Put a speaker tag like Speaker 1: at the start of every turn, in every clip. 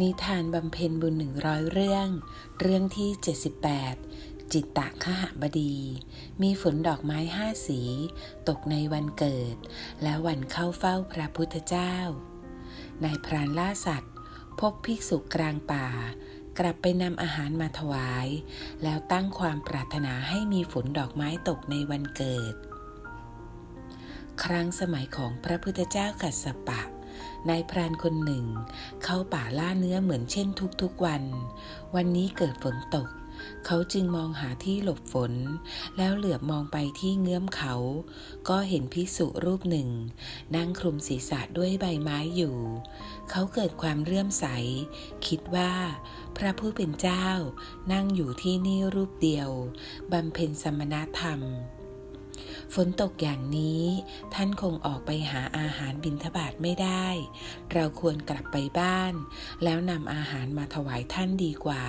Speaker 1: นิทานบำเพ็ญบุญหนึ่งร้อยเรื่อง เรื่องที่ 78 จิตตะขหบดี มีฝนดอกไม้ห้าสี ตกในวันเกิด และวันเข้าเฝ้าพระพุทธเจ้า นายพรานล่าสัตว์ พบภิกษุกลางป่า กลับไปนำอาหารมาถวาย แล้วตั้งความปรารถนาให้มีฝนดอกไม้ตกในวันเกิด ครั้งสมัยของพระพุทธเจ้ากัสสปะ นายพรานคนหนึ่ง เข้าป่าล่าเนื้อเหมือนเช่นทุกๆวัน วันนี้เกิดฝนตก เขาจึงมองหาที่หลบฝน แล้วเหลือบมองไปที่เงื้อมเขา ก็เห็นพิสุรูปหนึ่ง นั่งคลุมศีรษะด้วยใบไม้อยู่ เขาเกิดความเรื่อมใส คิดว่า พระผู้เป็นเจ้า นั่งอยู่ที่นี่รูปเดียวบำเพ็ญสมณธรรม ฝนตกอย่างนี้ ท่านคงออกไปหาอาหารบิณฑบาตไม่ได้ เราควรกลับไปบ้าน แล้วนำอาหารมาถวายท่านดีกว่า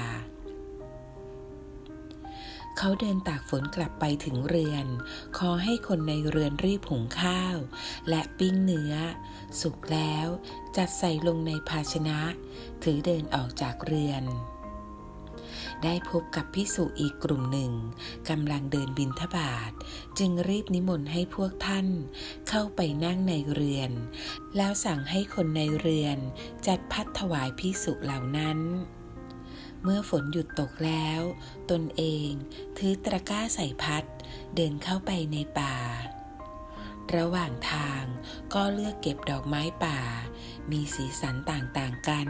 Speaker 1: เขาเดินตากฝนกลับไปถึงเรือน ขอให้คนในเรือนรีบหุงข้าว และปิ้งเนื้อ สุกแล้ว จัดใส่ลงในภาชนะ ถือเดินออกจากเรือน ได้พบกับพิสุอีกกลุ่มหนึ่งกำลังเดินบินทบาท จึงรีบนิมนต์ให้พวกท่านเข้าไปนั่งในเรือน แล้วสั่งให้คนในเรือน จัดพัดถวายพิสุเหล่านั้นเมื่อฝนหยุดตกแล้ว ตนเองถือตะกร้าใส่พัด เดินเข้าไปในป่า ระหว่างทางก็เลือกเก็บดอกไม้ป่า มีสีสันต่างๆกัน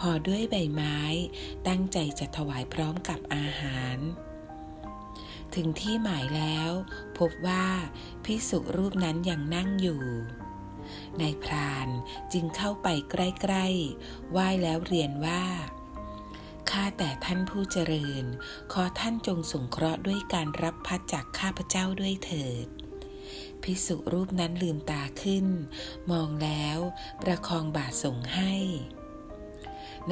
Speaker 1: ห่อด้วยใบไม้ ตั้งใจจะถวายพร้อมกับอาหาร ถึงที่หมายแล้ว พบว่าพิสุรูปนั้นยังนั่งอยู่นายพรานจึงเข้าไปใกล้ๆไหว้แล้วเรียนว่าข้าแต่ท่านผู้เจริญ ขอท่านจงสงเคราะห์ด้วยการรับพัดจากข้าพเจ้าด้วยเถิด พิสุรูปนั้นลืมตาขึ้น มองแล้วประคองบาทส่งให้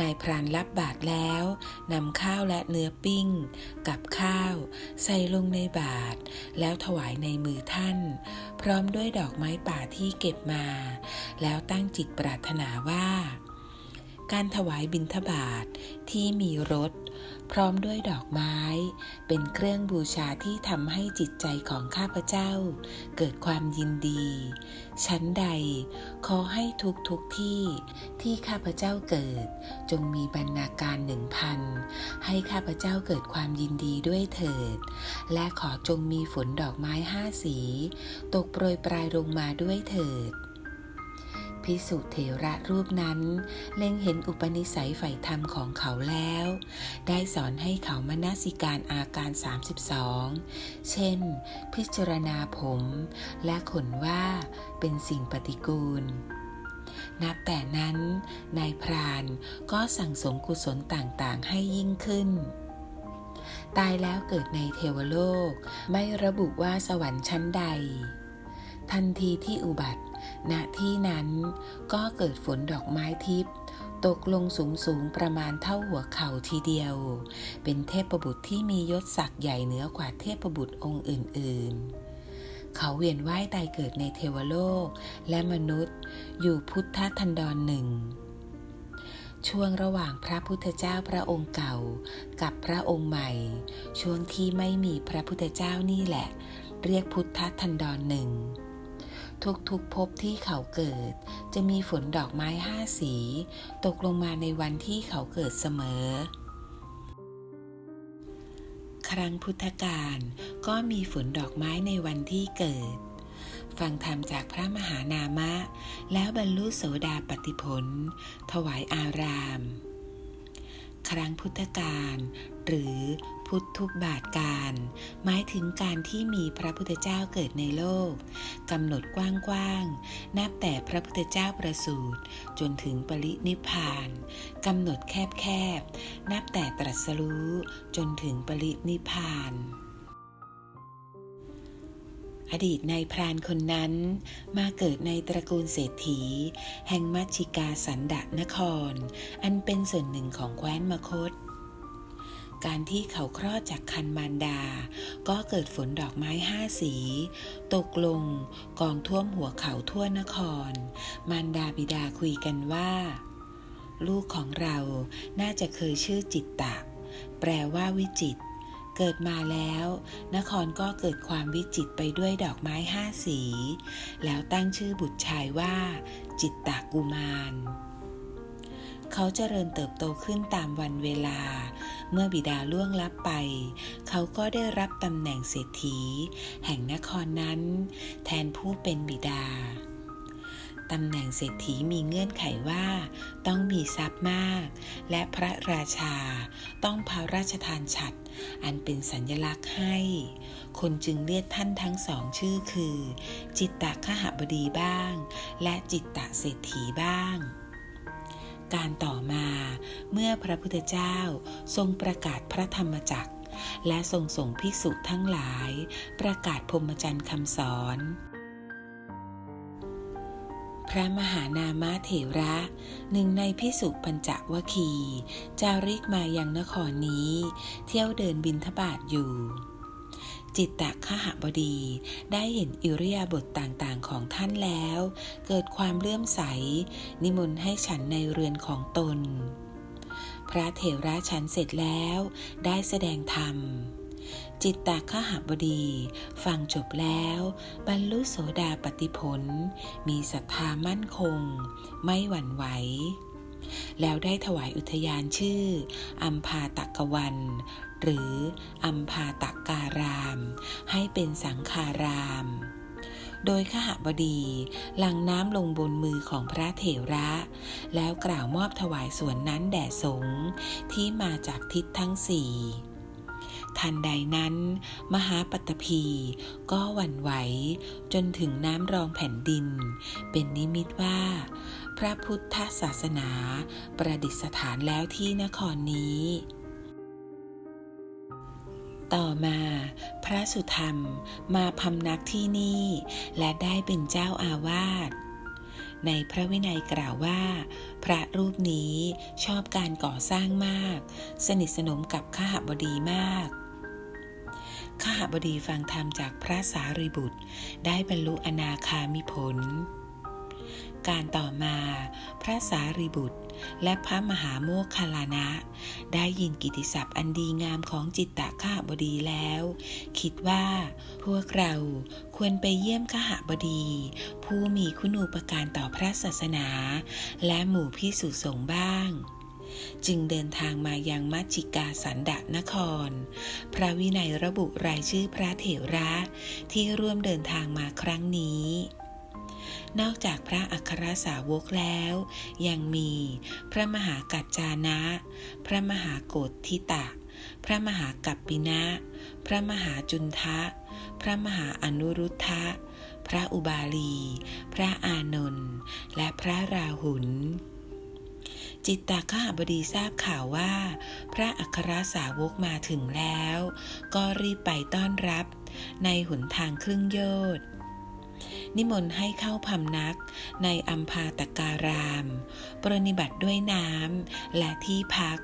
Speaker 1: นายพรานรับบาทแล้วนำข้าวและเนื้อปิ้ง กับข้าว ใส่ลงในบาท แล้วถวายในมือท่าน พร้อมด้วยดอกไม้ป่าที่เก็บมา แล้วตั้งจิตปรารถนาว่า การถวายบิณฑบาตทที่มีรสพร้อมด้วยดอกไม้ เป็นเครื่องบูชาที่ทำให้จิตใจของข้าพเจ้า เกิดความยินดี ชั้นใด ขอให้ทุกทุกที่ที่ข้าพเจ้าเกิด จงมีบรรณาการหนึ่งพันให้ข้าพเจ้าเกิดความยินดีด้วยเถิด และขอจงมีฝนดอกไม้ห้าสี ตกโปรยปลายลงมาด้วยเถิด พิสุเถระรูปนั้น เล็งเห็นอุปนิสัยใฝ่ธรรมของเขาแล้ว ได้สอนให้เขามนสิการอาการ 32 เช่น พิจารณาผม และขนว่าเป็นสิ่งปฏิกูลนับแต่นั้น นายพรานก็สั่งสมกุศลต่างๆให้ยิ่งขึ้น ตายแล้วเกิดในเทวโลก ไม่ระบุว่าสวรรค์ชั้นใด ทันทีที่อุบัติ ณที่นั้นก็เกิดฝนดอกไม้ทิพย์ตกลงสูงสูงประมาณเท่าหัวเข่าทีเดียว เป็นเทพบุตรที่มียศศักดิ์ใหญ่เหนือกว่าเทพบุตรองค์อื่น ๆ เขาเวียนว่ายตายเกิดในเทวโลกและมนุษย์อยู่พุทธทันดรหนึ่ง ช่วงระหว่างพระพุทธเจ้าพระองค์เก่ากับพระองค์ใหม่ ช่วงที่ไม่มีพระพุทธเจ้านี่แหละ เรียกพุทธทันดรหนึ่ง ทุกๆภพที่เขาเกิด จะมีฝนดอกไม้ห้าสี ตกลงมาในวันที่เขาเกิดเสมอ ครั้งพุทธกาลก็มีฝนดอกไม้ในวันที่เกิด ฟังธรรมจากพระมหานามะ แล้วบรรลุโสดาปติผล ถวายอาราม ครั้งพุทธกาลหรือ พุทธุบาทการ หมายถึงการที่มีพระพุทธเจ้าเกิดในโลกกำหนดกว้างๆ นับแต่พระพุทธเจ้าประสูติจนถึงปรินิพพานกำหนดแคบๆ นับแต่ตรัสรู้จนถึงปรินิพพานอดีตนายพรานคนนั้นมาเกิดในตระกูลเศรษฐี แห่งมัชชิกาสันดะนคร อันเป็นส่วนหนึ่งของแคว้นมคต การที่เขาคลอดจากคันมารดา ก็เกิดฝนดอกไม้ห้าสี ตกลงกองท่วมหัวเขาทั่วนคร มารดาบิดาคุยกันว่า ลูกของเราน่าจะเคยชื่อจิตตะ แปลว่าวิจิตเกิดมาแล้ว นครก็เกิดความวิจิตไปด้วยดอกไม้ห้าสี แล้วตั้งชื่อบุตรชายว่า จิตตะกุมาร เขาเจริญเติบโตขึ้นตามวันเวลา เมื่อบิดาล่วงลับไป เขาก็ได้รับตำแหน่งเศรษฐี แห่งนครนั้น แทนผู้เป็นบิดาตำแหน่งเศรษฐีมีเงื่อนไขว่า ต้องมีทรัพย์มาก และพระราชาต้องพระราชทานฉัตรอันเป็นสัญลักษณ์ให้ คนจึงเรียกท่านทั้งสองชื่อคือ จิตตะขหบดีบ้าง และจิตตะเศรษฐีบ้าง การต่อมาเมื่อพระพุทธเจ้าทรงประกาศพระธรรมจักร และทรงส่งภิกษุทั้งหลาย ประกาศพรมจรรย์คำสอน พระมหานามเถระหนึ่งในพิสุปัญจวคีจาริกมายังนครนี้ เที่ยวเดินบินทบาทอยู่ จิตตะขหบดี ได้เห็นอิริยาบถต่างๆของท่านแล้ว เกิดความเลื่อมใส นิมนต์ให้ฉันในเรือนของตน พระเถระฉันเสร็จแล้ว ได้แสดงธรรม จิตตะขหบดี ฟังจบแล้ว บรรลุโสดาปติผล มีศรัทธามั่นคง ไม่หวั่นไหวแล้วได้ถวายอุทยานชื่อ อัมพาตะกวัน หรืออัมพาตการาม ให้เป็นสังคาราม โดยขหบดีหลังน้ำลงบนมือของพระเถระ แล้วกล่าวมอบถวายส่วนนั้นแด่สงฆ์ที่มาจากทิศทั้งสี่ทันใดนั้น มหาปัตตภีก็หวั่นไหวจนถึงน้ำรองแผ่นดิน เป็นนิมิตว่า พระพุทธศาสนาประดิษฐานแล้วที่นครนี้ ต่อมาพระสุธรรมมาพำนักที่นี่ และได้เป็นเจ้าอาวาสในพระวินัยกล่าวว่า พระรูปนี้ชอบการก่อสร้างมาก สนิทสนมกับข้าบดีมากข้าบดีฟังธรรมจากพระสารีบุตร ได้บรรลุอนาคามิผล การต่อมาพระสารีบุตร และพระมหาโมคคลานะ ได้ยินกิติศัพท์อันดีงามของจิตตะข้าบดีแล้ว คิดว่า พวกเราควรไปเยี่ยมข้าบดี ผู้มีคุณูปการต่อพระศาสนา และหมู่พิสุสงฆ์บ้างจึงเดินทางมายังมัจจิกาสันดะนคร พระวินัยระบุรายชื่อพระเถระที่ร่วมเดินทางมาครั้งนี้ นอกจากพระอัครสาวกแล้ว ยังมีพระมหากัจจานะ พระมหาโกฏทิตะ พระมหากัปปินะ พระมหาจุนทะ พระมหาอนุรุทธะ พระอุบาลี พระอานนท์และพระราหุลจิตตขหบดีทราบข่าวว่า พระอัครสาวกมาถึงแล้ว ก็รีบไปต้อนรับ ในหนทางครึ่งโยชน์ นิมนต์ให้เข้าพำนักในอัมพาตการาม ปรนิบัติด้วยน้ำและที่พัก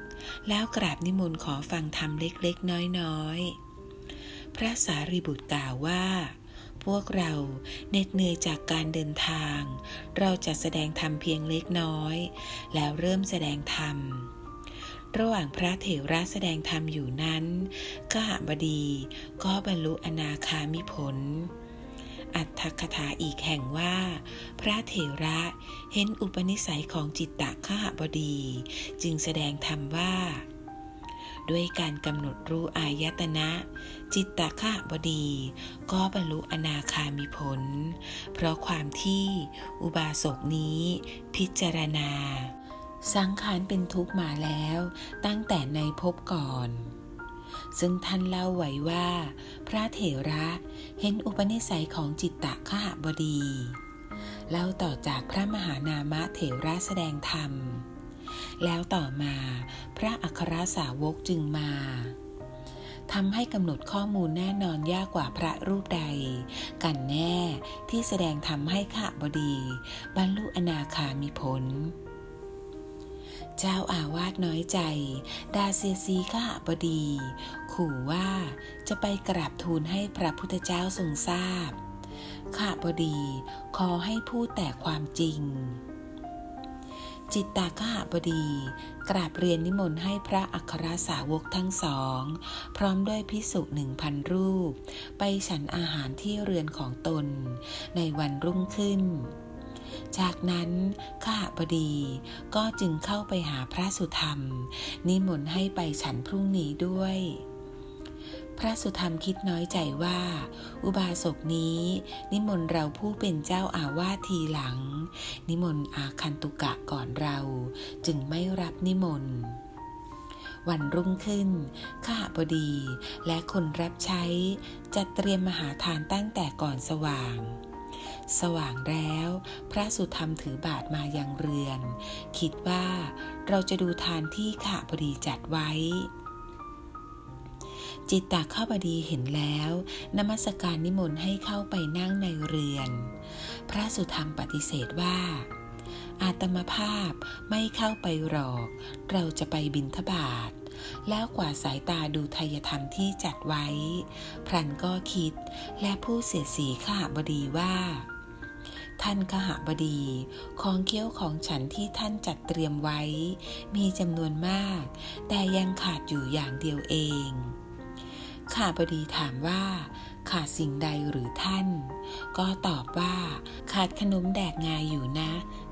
Speaker 1: แล้วกราบนิมนต์ขอฟังธรรมเล็กๆ น้อยๆ พระสารีบุตรกล่าวว่า พวกเราเหน็ดเหนื่อยจากการเดินทาง เราจะแสดงธรรมเพียงเล็กน้อย แล้วเริ่มแสดงธรรมระหว่างพระเถระแสดงธรรมอยู่นั้นกหบดีก็บรรลุอนาคามิผล อัตถคถาอีกแห่งว่า พระเถระเห็นอุปนิสัยของจิตตะขหบดี จึงแสดงธรรมว่า ด้วยการกำหนดรู้อายตนะ จิตตะขหบดี ก็บรรลุอนาคามิผล เพราะความที่อุบาสกนี้พิจารณา สังขารเป็นทุกข์มาแล้ว ตั้งแต่ในภพก่อน ซึ่งท่านเล่าไว้ว่า พระเถระเห็นอุปนิสัยของจิตตะขหบดี เล่าต่อจากพระมหานามะเถระแสดงธรรม แล้วต่อมาพระอัครสาวกจึงมาทำให้กำหนดข้อมูลแน่นอนยากกว่าพระรูปใด กันแน่ที่แสดงธรรมให้ขะบดี บรรลุอนาคามิผล เจ้าอาวาสน้อยใจ ดาเซซีข้าบดี ขู่ว่าจะไปกราบทูลให้พระพุทธเจ้าทรงทราบ ข้าบดีขอให้พูดแต่ความจริง จิตตาขหบดีกราบเรียนนิมนต์ให้พระอัครสาวกทั้งสอง พร้อมด้วยพิสุหนึ่งพันรูป ไปฉันอาหารที่เรือนของตน ในวันรุ่งขึ้น จากนั้นข้าบดีก็จึงเข้าไปหาพระสุธรรม นิมนต์ให้ไปฉันพรุ่งนี้ด้วย พระสุธรรมคิดน้อยใจว่า อุบาสกนี้ นิมนต์เราผู้เป็นเจ้าอาวาสทีหลัง นิมนต์อาคันตุกะก่อนเรา จึงไม่รับนิมนต์วันรุ่งขึ้น ข้าบดีและคนรับใช้ จะเตรียมมหาทานตั้งแต่ก่อนสว่าง สว่างแล้ว พระสุธรรมถือบาทมายังเรือน คิดว่าเราจะดูทานที่ข้าบดีจัดไว้ จิตตาข้าบดีเห็นแล้ว นมัสการนิมนต์ให้เข้าไปนั่งในเรือน พระสุธรรมปฏิเสธว่า อาตมภาพไม่เข้าไปหรอก เราจะไปบินทบาทแล้วกว่าสายตาดูทายธรรมที่จัดไว้ พรันก็คิดและผู้เสียสีข้าบดีว่า ท่านขหบดี ของเคี้ยวของฉันที่ท่านจัดเตรียมไว้ มีจำนวนมาก แต่ยังขาดอยู่อย่างเดียวเองข้าบดีถามว่า ขาดสิ่งใดหรือท่าน ก็ตอบว่า ขาดขนมแดกงายอยู่นะ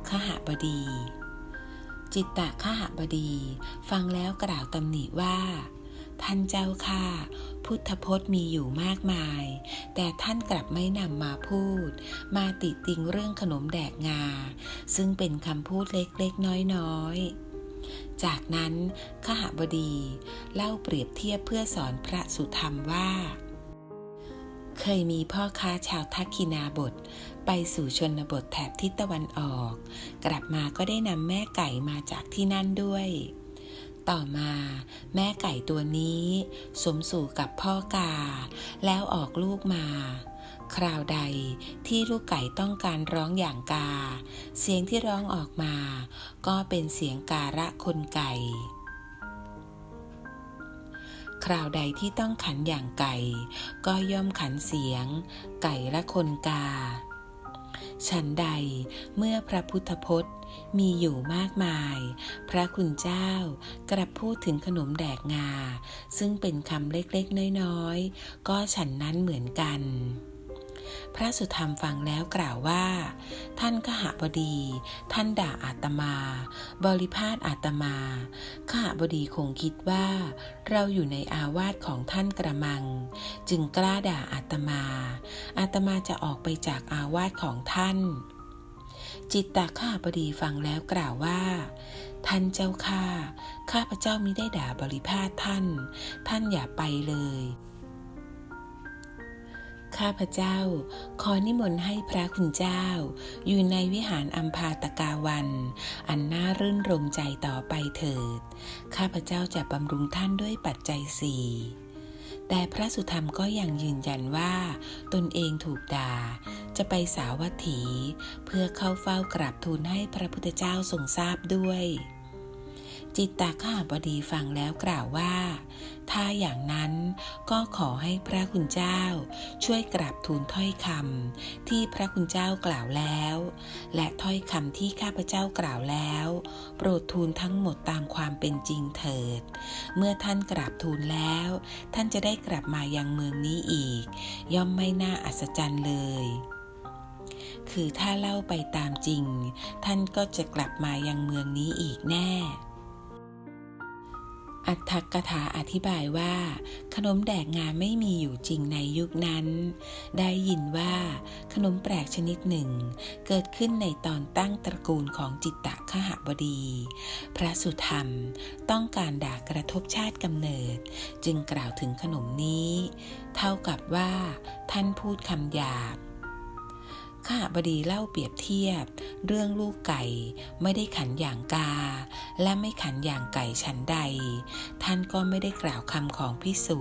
Speaker 1: ขหบดี จิตตะขหบดี ฟังแล้วกล่าวตำหนิว่า ท่านเจ้าข้าพุทธพจน์มีอยู่มากมาย แต่ท่านกลับไม่นำมาพูด มาติติงเรื่องขนมแดกงา ซึ่งเป็นคำพูดเล็กๆ น้อยๆจากนั้นขหบดีเล่าเปรียบเทียบเพื่อสอนพระสุธรรมว่า เคยมีพ่อค้าชาวทักคินาบท ไปสู่ชนบทแถบทิศตะวันออก กลับมาก็ได้นำแม่ไก่มาจากที่นั่นด้วย ต่อมา แม่ไก่ตัวนี้สมสู่กับพ่อกา แล้วออกลูกมา คราวใดที่ลูกไก่ต้องการร้องอย่างกา เสียงที่ร้องออกมา ก็เป็นเสียงการะคนไก่ คราวใดที่ต้องขันอย่างไก่ ก็ย่อมขันเสียง ไก่ละคนกา ฉันใดเมื่อพระพุทธพจน์มีอยู่มากมาย พระคุณเจ้ากลับพูดถึงขนมแดกงา ซึ่งเป็นคำเล็กๆ น้อยๆ ก็ฉันนั้นเหมือนกัน พระสุธรรมฟังแล้วกล่าวว่า ท่านขหบดี ท่านด่าอาตมา บริพาทอาตมาขหบดีคงคิดว่า เราอยู่ในอาวาสของท่านกระมัง จึงกล้าด่าอาตมา อาตมาจะออกไปจากอาวาสของท่าน จิตตาข้าบดีฟังแล้วกล่าวว่าท่านเจ้าข้าข้าพเจ้ามิได้ด่าบริพาทท่าน ท่านอย่าไปเลย ข้าพเจ้า ขอนิมนต์ให้พระคุณเจ้า อยู่ในวิหารอัมพาตกาวัน อันน่ารื่นรมใจต่อไปเถิด ข้าพเจ้าจะบำรุงท่านด้วยปัจจัยสี่แต่พระสุธรรมก็ยังยืนยันว่า ตนเองถูกด่า จะไปสาวัตถี เพื่อเข้าเฝ้ากราบทูลให้พระพุทธเจ้าทรงทราบด้วย จิตตาข้าบดีฟังแล้วกล่าวว่า ถ้าอย่างนั้นก็ขอให้พระคุณเจ้า ช่วยกราบทูลถ้อยคำที่พระคุณเจ้ากล่าวแล้ว และถ้อยคำที่ข้าพเจ้ากล่าวแล้ว โปรดทูลทั้งหมดตามความเป็นจริงเถิด เมื่อท่านกราบทูลแล้ว ท่านจะได้กลับมายังเมืองนี้อีก ย่อมไม่น่าอัศจรรย์เลยคือถ้าเล่าไปตามจริง ท่านก็จะกลับมายังเมืองนี้อีกแน่ อัตถกถาอธิบายว่า ขนมแดกงาไม่มีอยู่จริงในยุคนั้น ได้ยินว่าขนมแปลกชนิดหนึ่ง เกิดขึ้นในตอนตั้งตระกูลของจิตตะขหบดี พระสุธรรมต้องการด่ากระทบชาติกำเนิด จึงกล่าวถึงขนมนี้ เท่ากับว่าท่านพูดคำหยาบ ข้าบดีเล่าเปรียบเทียบ เรื่องลูกไก่ไม่ได้ขันอย่างกา และไม่ขันอย่างไก่ชั้นใด ท่านก็ไม่ได้กล่าวคำของพิสุ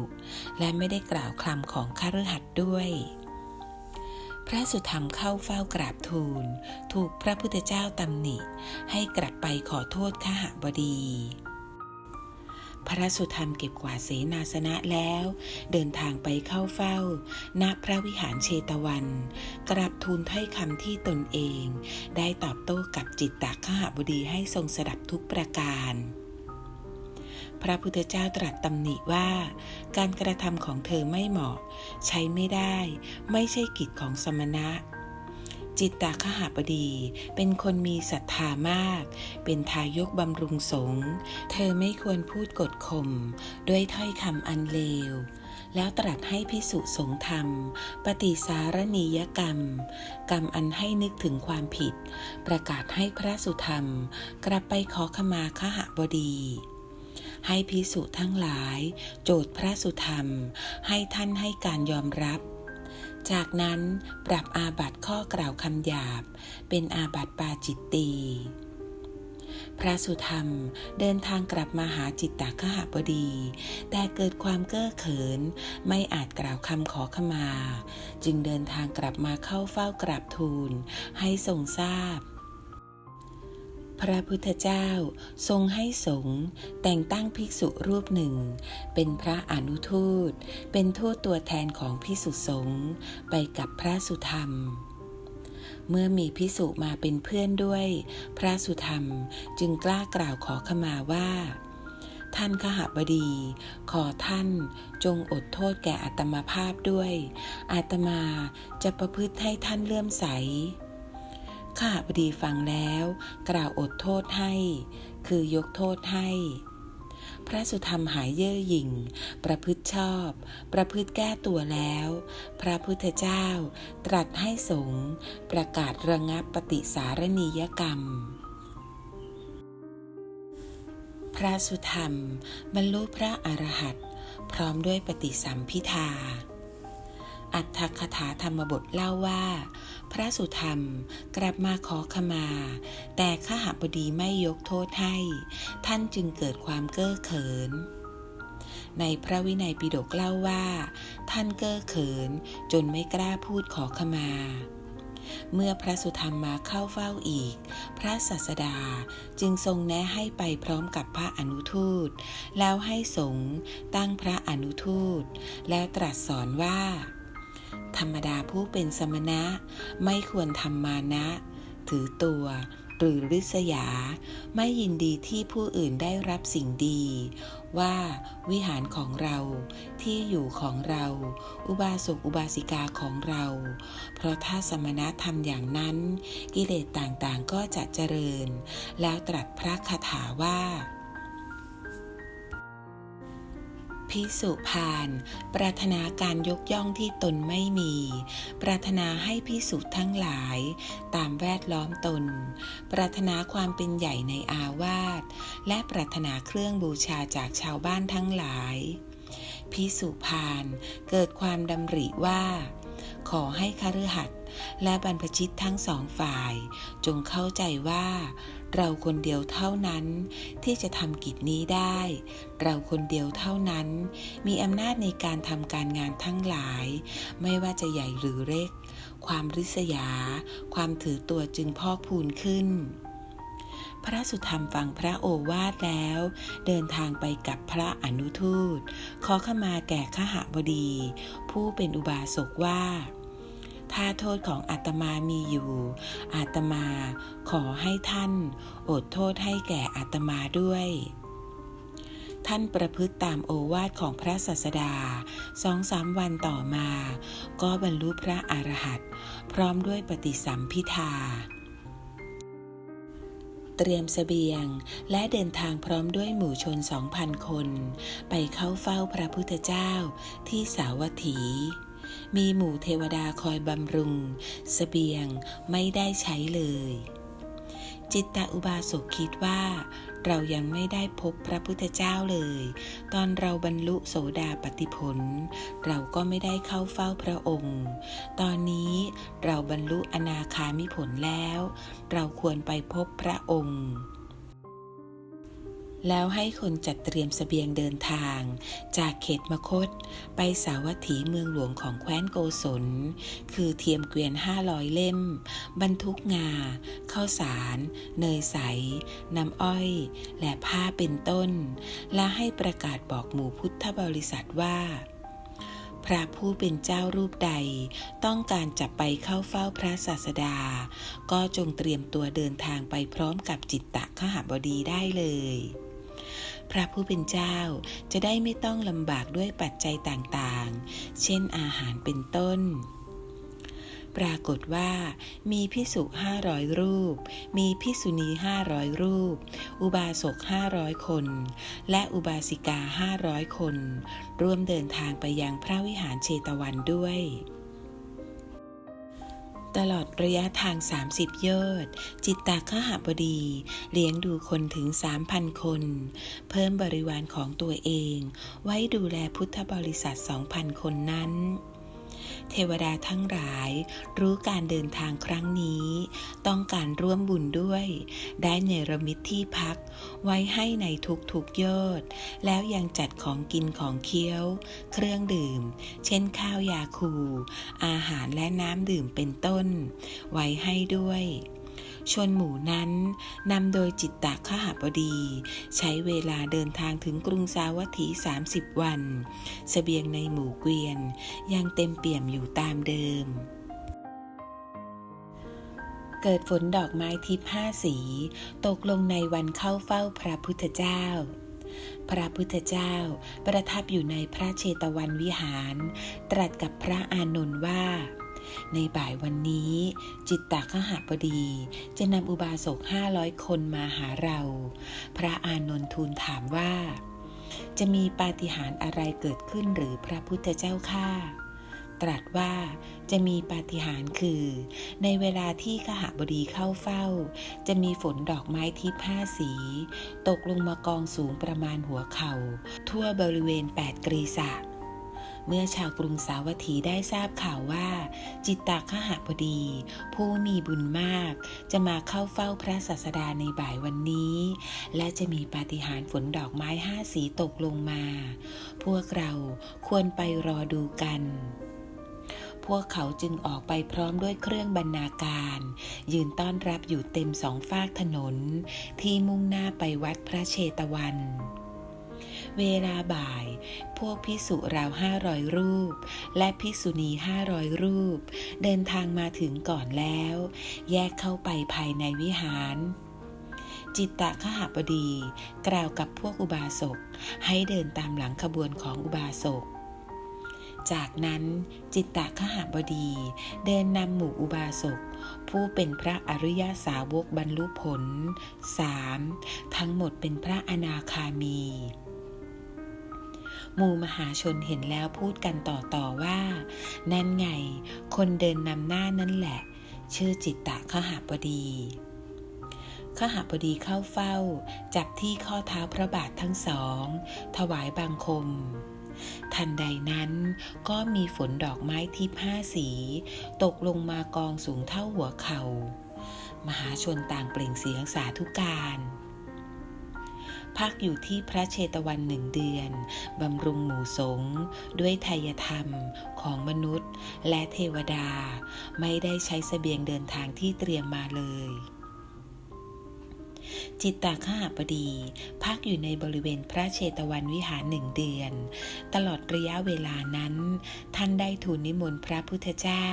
Speaker 1: และไม่ได้กล่าวคำของคฤหัสถ์ด้วยพระสุธรรมเข้าเฝ้ากราบทูล ถูกพระพุทธเจ้าตำหนิ ให้กลับไปขอโทษขหบดี พระสุธรรมเก็บกวาดเสนาสนะแล้ว เดินทางไปเข้าเฝ้า ณพระวิหารเชตวัน กราบทูลถ้อยคำที่ตนเอง ได้ตอบโต้กับจิตตขหบดีให้ทรงสดับทุกประการพระพุทธเจ้าตรัสตำหนิว่า การกระทำของเธอไม่เหมาะ ใช้ไม่ได้ ไม่ใช่กิจของสมณะ จิตตคหบดี เป็นคนมีศรัทธามาก เป็นทายกบำรุงสงฆ์เธอไม่ควรพูดกดข่มด้วยถ้อยคำอันเลว แล้วตรัสให้พิสุสงฆ์ธรรม ปฏิสารณียกรรม กรรมอันให้นึกถึงความผิด ประกาศให้พระสุธรรม กลับไปขอขมาขหบดีให้พิสุทั้งหลาย โจทย์พระสุธรรม ให้ท่านให้การยอมรับ จากนั้นปรับอาบัติข้อกล่าวคำหยาบ เป็นอาบัติปาจิตตีพระสุธรรมเดินทางกลับมาหาจิตตคหบดี แต่เกิดความเก้อเขิน ไม่อาจกล่าวคำขอขมา จึงเดินทางกลับมาเข้าเฝ้ากราบทูล ให้ทรงทราบ พระพุทธเจ้าทรงให้สงฆ์แต่งตั้งภิกษุรูปหนึ่ง เป็นพระอนุทูต เป็นทูตตัวแทนของภิกษุสงฆ์ไปกับพระสุธรรม เมื่อมีพิสุมาเป็นเพื่อนด้วย พระสุธรรมจึงกล้ากล่าวขอขมาว่า ท่านขหบดี ขอท่านจงอดโทษแก่อัตมาภาพด้วย อาตมาจะประพฤติให้ท่านเลื่อมใส ข้าพดีฟังแล้ว กล่าวอดโทษให้ คือยกโทษให้ พระสุธรรมหายเย่อหยิ่ง ประพฤติชอบ ประพฤติแก้ตัวแล้ว พระพุทธเจ้าตรัสให้สงประกาศระงับปฏิสารณียกรรมพระสุธรรม บรรลุพระอรหันต์พร้อมด้วยปฏิสัมพิทาอัตถคถาธรรมบทเล่าว่า พระสุธรรมกลับมาขอขมา แต่ขหบดีไม่ยกโทษให้ ท่านจึงเกิดความเก้อเขิน ในพระวินัยปิฎกเล่าว่า ท่านเก้อเขินจนไม่กล้าพูดขอขมา เมื่อพระสุธรรมมาเข้าเฝ้าอีก พระศาสดาจึงทรงแนะให้ไปพร้อมกับพระอนุทูต แล้วให้สงตั้งพระอนุทูต แล้วตรัสสอนว่า ธรรมดาผู้เป็นสมณะ ไม่ควรทำมานะ ถือตัว หรือริษยา ไม่ยินดีที่ผู้อื่นได้รับสิ่งดี ว่าวิหารของเราที่อยู่ของเรา อุบาสกอุบาสิกาของเรา เพราะถ้าสมณะทำอย่างนั้น กิเลสต่างๆก็จะเจริญ แล้วตรัสพระคาถาว่า พิสุพานปรารถนาการยกย่องที่ตนไม่มี ปรารถนาให้พิสุทั้งหลาย ตามแวดล้อมตน ปรารถนาความเป็นใหญ่ในอาวาสและปรารถนาเครื่องบูชาจากชาวบ้านทั้งหลายพิสุพานเกิดความดำริว่า ขอให้คฤหัสถ์และบรรพชิตทั้งสองฝ่าย จงเข้าใจว่า เราคนเดียวเท่านั้นที่จะทำกิจนี้ได้ เราคนเดียวเท่านั้น มีอำนาจในการทำการงานทั้งหลาย ไม่ว่าจะใหญ่หรือเล็ก ความริษยา ความถือตัวจึงพอกพูนขึ้น พระสุธรรมฟังพระโอวาทแล้ว เดินทางไปกับพระอนุทูต ขอขมาแก่ขหบดี ผู้เป็นอุบาสกว่า ถ้าโทษของอาตมามีอยู่ อาตมาขอให้ท่าน อดโทษให้แก่อาตมาด้วย ท่านประพฤติตามโอวาทของพระศาสดาสองสามวันต่อมา ก็บรรลุพระอรหันต์พร้อมด้วยปฏิสัมพิทาเตรียมเสบียงและเดินทางพร้อมด้วยหมู่ชนสองพันคน ไปเข้าเฝ้าพระพุทธเจ้าที่สาวัตถี มีหมู่เทวดาคอยบำรุงสเสบียงไม่ได้ใช้เลย จิตตอุบาสกคิดว่า เรายังไม่ได้พบพระพุทธเจ้าเลย ตอนเราบรรลุโสดาปติผล เราก็ไม่ได้เข้าเฝ้าพระองค์ ตอนนี้เราบรรลุอนาคามิผลแล้ว เราควรไปพบพระองค์ แล้วให้คนจัดเตรียมสเสบียงเดินทาง จากเขตมคต ไปสาวัตถีเมืองหลวงของแคว้นโกศล คือเทียมเกวียนห้าร้อยเล่ม บรรทุกงาข้าวสาร เนยใส น้ำอ้อย และผ้าเป็นต้น และให้ประกาศบอกหมู่พุทธบริษัทว่าพระผู้เป็นเจ้ารูปใด ต้องการจะไปเข้าเฝ้าพระศาสดา ก็จงเตรียมตัวเดินทางไปพร้อมกับจิตตะขหบดีได้เลย พระผู้เป็นเจ้าจะได้ไม่ต้องลำบากด้วยปัจจัยต่างๆ เช่นอาหารเป็นต้น ปรากฏว่า มีพิสุห้าร้อยรูป มีพิสุณีห้าร้อยรูป อุบาสกห้าร้อยคน และอุบาสิกาห้าร้อยคน ร่วมเดินทางไปยังพระวิหารเชตวันด้วย ตลอดระยะทาง 30 โยชน์ จิตตาขหบดี เลี้ยงดูคนถึง 3,000 คน เพิ่มบริวารของตัวเอง ไว้ดูแลพุทธบริษัท 2,000 คนนั้น เทวดาทั้งหลาย รู้การเดินทางครั้งนี้ ต้องการร่วมบุญด้วย ได้เนรมิตที่พัก ไว้ให้ในทุกทุกยอด แล้วยังจัดของกินของเคี้ยว เครื่องดื่ม เช่นข้าวยาคู อาหารและน้ำดื่มเป็นต้น ไว้ให้ด้วย ชนหมู่นั้นนำโดยจิตตะขหบดี ใช้เวลาเดินทางถึงกรุงสาวัตถี 30 วันสเสบียงในหมู่เกวียน ยังเต็มเปี่ยมอยู่ตามเดิมเกิดฝนดอกไม้ทิพย์ห้าสี ตกลงในวันเข้าเฝ้าพระพุทธเจ้า พระพุทธเจ้าประทับอยู่ในพระเชตวันวิหาร ตรัสกับพระอานนท์ว่า ในบ่ายวันนี้ จิตตขหบดี จะนำอุบาสกห้าร้อยคนมาหาเรา พระอานนท์ทูลถามว่า จะมีปาฏิหาริย์อะไรเกิดขึ้นหรือพระพุทธเจ้าข้าตรัสว่าจะมีปาฏิหาริย์คือ ในเวลาที่ขหบดีเข้าเฝ้า จะมีฝนดอกไม้ทิพย์ห้าสี ตกลงมากองสูงประมาณหัวเขา่า ทั่วบริเวณแปดกรีษะ เมื่อชาวกรุงสาวัตถีได้ทราบข่าวว่า จิตตาขหบดี ผู้มีบุญมาก จะมาเข้าเฝ้าพระศาสดาในบ่ายวันนี้ และจะมีปาฏิหาริย์ฝนดอกไม้ห้าสีตกลงมา พวกเราควรไปรอดูกันพวกเขาจึงออกไปพร้อมด้วยเครื่องบรรณาการ ยืนต้อนรับอยู่เต็มสองฝากถนน ที่มุ่งหน้าไปวัดพระเชตวัน เวลาบ่าย พวกพิสุราวห้าร้อยรูป และพิสุณีห้าร้อยรูป เดินทางมาถึงก่อนแล้ว แยกเข้าไปภายในวิหาร จิตตะขหบดี กล่าวกับพวกอุบาสก ให้เดินตามหลังขบวนของอุบาสกจากนั้นจิตตะขหบดีเดินนำหมู่อุบาสก ผู้เป็นพระอริยสาวกบรรลุผลสามทั้งหมดเป็นพระอนาคามี หมู่มหาชนเห็นแล้วพูดกันต่อๆว่า นั่นไง คนเดินนำหน้านั่นแหละ ชื่อจิตตะขหาบดีขหาบดีเข้าเฝ้า จับที่ข้อเท้าพระบาททั้งสอง ถวายบังคม ทันใดนั้นก็มีฝนดอกไม้ทิพห้าสี ตกลงมากองสูงเท่าหัวเขา่า มหาชนต่างเปล่งเสียงสาธุการ พักอยู่ที่พระเชตวันหนึ่งเดือน บำรุงหมู่สงด้วยไทยธรรมของมนุษย์ และเทวดา ไม่ได้ใช้สเสบียงเดินทางที่เตรียมมาเลยจิตตาขหบดี พักอยู่ในบริเวณพระเชตวันวิหารหนึ่งเดือน ตลอดระยะเวลานั้น ท่านได้ทูลนิมนต์พระพุทธเจ้า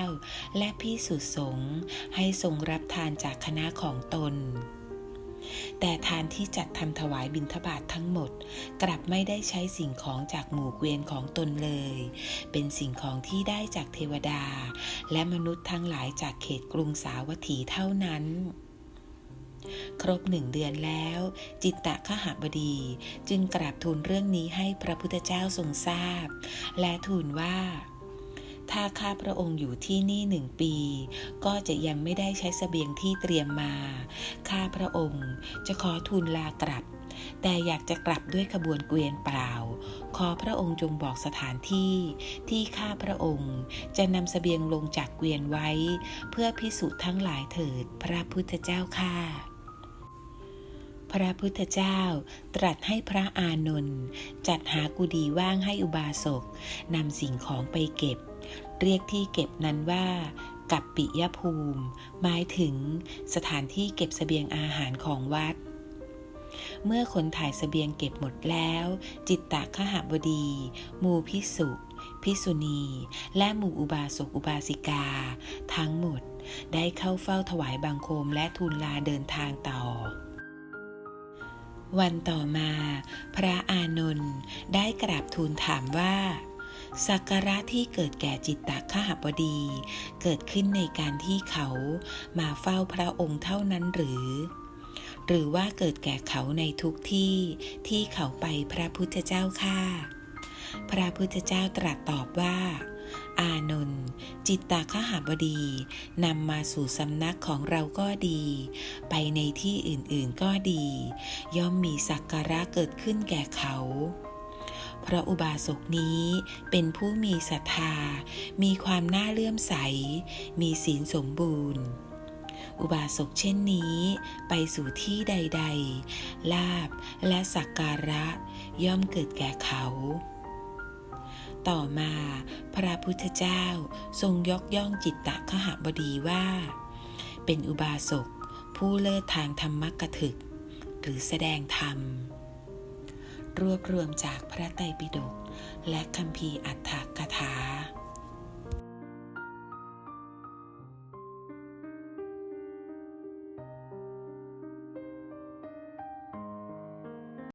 Speaker 1: และพิสุสงฆ์ให้ทรงรับทานจากคณะของตน แต่ทานที่จัดทำถวายบิณฑบาตททั้งหมด กลับไม่ได้ใช้สิ่งของจากหมู่เกวียนของตนเลย เป็นสิ่งของที่ได้จากเทวดา และมนุษย์ทั้งหลายจากเขตกรุงสาวัตถีเท่านั้นครบหนึ่งเดือนแล้ว จิตตะขหบดี จึงกราบทูลเรื่องนี้ให้พระพุทธเจ้าทรงทราบ และทูลว่า ถ้าข้าพระองค์อยู่ที่นี่หนึ่งปี ก็จะยังไม่ได้ใช้สเสบียงที่เตรียมมา ข้าพระองค์จะขอทูลลากลับ แต่อยากจะกลับด้วยขบวนเกวียนเปล่า ขอพระองค์จงบอกสถานที่ที่ข้าพระองค์จะนำเสบียงลงจากเกวียนไว้ เพื่อพิสูจน์ทั้งหลายเถิดพระพุทธเจ้าข้าพระพุทธเจ้าตรัสให้พระอานนท์จัดหากุฏิว่างให้อุบาสกนำสิ่งของไปเก็บ เรียกที่เก็บนั้นว่ากัปปิยภูมิ หมายถึงสถานที่เก็บเสบียงอาหารของวัด เมื่อคนถ่ายเสบียงเก็บหมดแล้ว จิตตะขหบดีหมู่พิสุพิสุณี และหมู่อุบาสกอุบาสิกา ทั้งหมดได้เข้าเฝ้าถวายบังคมและทูลลาเดินทางต่อ วันต่อมา พระอานนท์ได้กราบทูลถามว่า สักการะที่เกิดแก่จิตตะขหบดี เกิดขึ้นในการที่เขามาเฝ้าพระองค์เท่านั้นหรือ หรือว่าเกิดแก่เขาในทุกที่ที่เขาไปพระพุทธเจ้าค่าพระพุทธเจ้าตรัสตอบว่า อานนท์จิตตาขหาบดีนำมาสู่สำนักของเราก็ดี ไปในที่อื่นๆก็ดี ย่อมมีสักการะเกิดขึ้นแก่เขา พราะอุบาสกนี้เป็นผู้มีศรัทธา มีความน่าเลื่อมใส มีศีลสมบูรณ์อุบาสกเช่นนี้ไปสู่ที่ใด ๆ ลาบและสักการะย่อมเกิดแก่เขา ต่อมาพระพุทธเจ้าทรงยกย่องจิตตะขหบดีว่า เป็นอุบาสกผู้เลิศทางธรรมกถึก หรือแสดงธรรม รวบรวมจากพระไตรปิฎกและคัมภีร์อัฏฐกถา